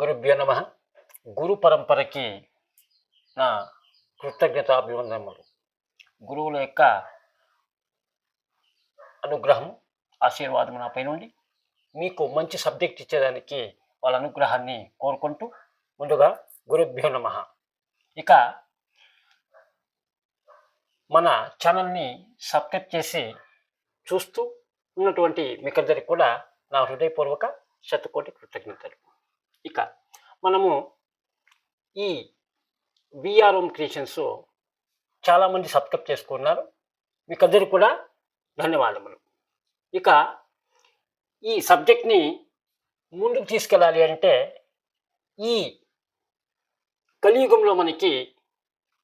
గురుభ్యో నమ. గురు పరంపరకి నా కృతజ్ఞత అభివందనములు గురువుల యొక్క అనుగ్రహం ఆశీర్వాదం నా పైన ఉండి మీకు మంచి సబ్జెక్ట్ ఇచ్చేదానికి వాళ్ళ అనుగ్రహాన్ని కోరుకుంటూ ముందుగా గురుభ్యో నమ. ఇక మన ఛానల్ని సబ్స్క్రైబ్ చేసి చూస్తూ ఉన్నటువంటి మీకందరికి కూడా నా హృదయపూర్వక శతకోటి కృతజ్ఞతలు. ఇక మనము ఈ విఆర్ఓం క్రియేషన్స్ చాలామంది సబ్స్క్రైబ్ చేసుకున్నారు. మీకందరూ కూడా ధన్యవాదములు. ఇక ఈ సబ్జెక్ట్ని ముందుకు తీసుకెళ్ళాలి అంటే ఈ కలియుగంలో మనకి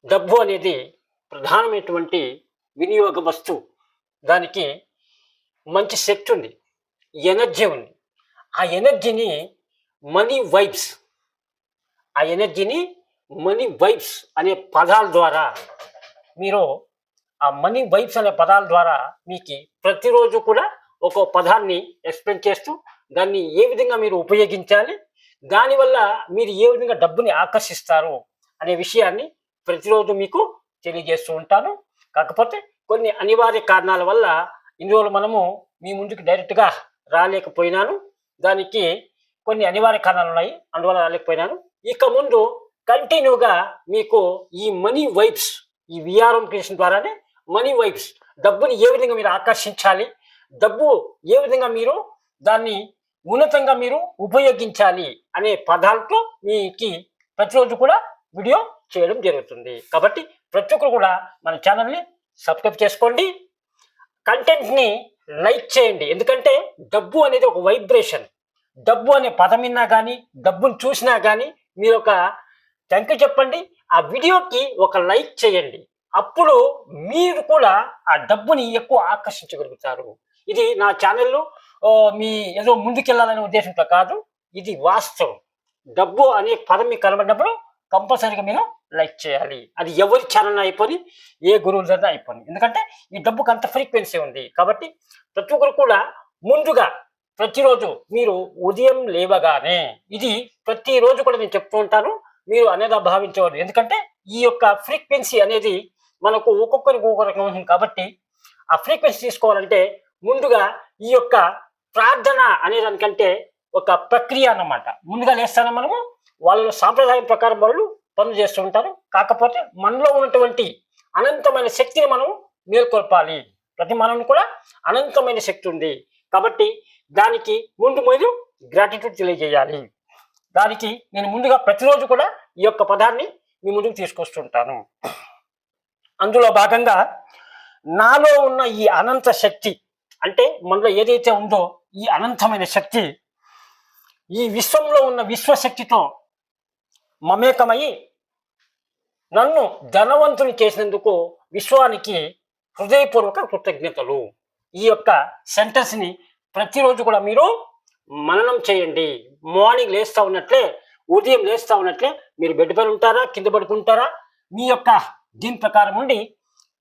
డబ్బు అనేది ప్రధానమైనటువంటి వినియోగ వస్తువు దానికి మంచి శక్తి ఉంది. ఎనర్జీ ఉంది. ఆ ఎనర్జీని మనీ వైబ్స్ ఆ ఎనర్జీని మనీ వైబ్స్ అనే పదాల ద్వారా మీరు ఆ మనీ వైబ్స్ అనే పదాల ద్వారా మీకు ప్రతిరోజు కూడా ఒక పదాన్ని ఎక్స్ప్లెయిన్ చేస్తూ దాన్ని ఏ విధంగా మీరు ఉపయోగించాలి దానివల్ల మీరు ఏ విధంగా డబ్బుని ఆకర్షిస్తారు అనే విషయాన్ని ప్రతిరోజు మీకు తెలియజేస్తూ ఉంటాను. కాకపోతే కొన్ని అనివార్య కారణాల వల్ల ఇందులో మనము మీ ముందుకు డైరెక్ట్గా రాలేకపోయినాను. దానికి కొన్ని అనివార్య కారణాలు ఉన్నాయి. అందువల్ల రాలేకపోయినాను ఇక ముందు కంటిన్యూగా మీకు ఈ మనీ వైబ్స్ ఈ విఆర్ఎం క్రియేషన్ ద్వారానే మనీ వైబ్స్ డబ్బుని ఏ విధంగా మీరు ఆకర్షించాలి డబ్బు ఏ విధంగా మీరు దాన్ని ఉన్నతంగా మీరు ఉపయోగించాలి అనే పదాలతో మీకు ప్రతిరోజు కూడా వీడియో చేయడం జరుగుతుంది. కాబట్టి ప్రతి ఒక్కరు కూడా మన ఛానల్ని సబ్స్క్రైబ్ చేసుకోండి. కంటెంట్ని లైక్ చేయండి. ఎందుకంటే డబ్బు అనేది ఒక వైబ్రేషన్. డబ్బు అనే పదం విన్నా కానీ డబ్బును చూసినా కానీ మీరు ఒక థ్యాంక్ యూ చెప్పండి ఆ వీడియోకి ఒక లైక్ చేయండి. అప్పుడు మీరు కూడా ఆ డబ్బుని ఎక్కువ ఆకర్షించగలుగుతారు. ఇది నా ఛానల్లో మీ ఏదో ముందుకెళ్ళాలనే ఉద్దేశంతో కాదు ఇది వాస్తవం. డబ్బు అనే పదం మీకు కనబడినప్పుడు కంపల్సరీగా మీరు లైక్ చేయాలి. అది ఎవరి ఛానల్ అయిపోయి ఏ గురువుల దగ్గర ఎందుకంటే ఈ డబ్బుకి అంత ఫ్రీక్వెన్సీ ఉంది. కాబట్టి ప్రతి ఒక్కరు కూడా ముందుగా ప్రతిరోజు మీరు ఉదయం లేవగానే ఇది ప్రతిరోజు కూడా నేను చెప్తూ ఉంటాను మీరు అనేది భావించవద్దు ఎందుకంటే ఈ యొక్క ఫ్రీక్వెన్సీ అనేది మనకు ఒక్కొక్కరికి ఒక్కొక్క రకం కాబట్టి ఆ ఫ్రీక్వెన్సీ తీసుకోవాలంటే ముందుగా ఈ యొక్క ప్రార్థన అనే దానికంటే ఒక ప్రక్రియ అన్నమాట. ముందుగా లేస్తాను మనము వాళ్ళ సాంప్రదాయం ప్రకారం వాళ్ళు పనులు చేస్తూ ఉంటారు. కాకపోతే మనలో ఉన్నటువంటి అనంతమైన శక్తిని మనం మేల్కొల్పాలి. ప్రతి మనం కూడా అనంతమైన శక్తి ఉంది. కాబట్టి దానికి ముందు మీరు గ్రాటిట్యూడ్ తెలియజేయాలి. దానికి నేను ముందుగా ప్రతిరోజు కూడా ఈ యొక్క పదాన్ని మీ ముందుకు తీసుకొస్తుంటాను. అందులో భాగంగా నాలో ఉన్న ఈ అనంత శక్తి అంటే మనలో ఏదైతే ఉందో ఈ అనంతమైన శక్తి ఈ విశ్వంలో ఉన్న విశ్వశక్తితో మమేకమై నన్ను ధనవంతుని చేసినందుకు విశ్వానికి హృదయపూర్వక కృతజ్ఞతలు. ఈ యొక్క సెంటెన్స్ని ప్రతిరోజు కూడా మీరు మననం చేయండి. మార్నింగ్ లేస్తా ఉన్నట్లే ఉదయం లేస్తా ఉన్నట్లే మీరు బెడ్ పైన ఉంటారా కింద పడుకుంటారా మీ యొక్క దీని ప్రకారం ఉండి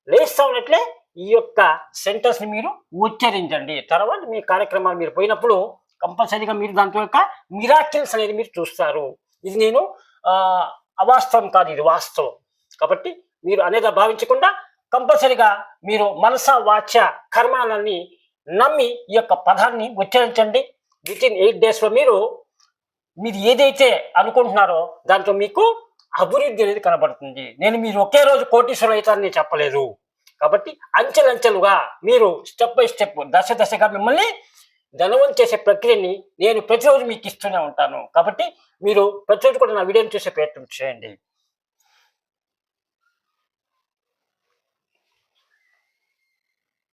లేస్తా ఉన్నట్లే ఈ యొక్క సెంటర్స్ని మీరు ఉచ్చరించండి. తర్వాత మీ కార్యక్రమాలు మీరు పోయినప్పుడు కంపల్సరీగా మీరు దాంట్లో యొక్క మిరాకిల్స్ అనేది మీరు చూస్తారు. ఇది నేను అవాస్తవం కాదు ఇది వాస్తవం. కాబట్టి మీరు అనేది భావించకుండా కంపల్సరీగా మీరు మనస వాచ కర్మాలన్నీ నమ్మి ఈ యొక్క పదాన్ని ఉచ్చరించండి. విత్ ఇన్ ఎయిట్ డేస్లో మీరు మీరు ఏదైతే అనుకుంటున్నారో దాంట్లో మీకు అభివృద్ధి అనేది కనబడుతుంది. నేను మీరు ఒకే రోజు కోటీశ్వరం అవుతారని చెప్పలేదు. కాబట్టి అంచెలంచెలుగా మీరు స్టెప్ బై స్టెప్ దశ దశగా మిమ్మల్ని ధనవం చేసే ప్రక్రియని నేను ప్రతిరోజు మీకు ఇస్తూనే ఉంటాను. కాబట్టి మీరు ప్రతిరోజు కూడా నా వీడియోని చూసే ప్రయత్నం చేయండి.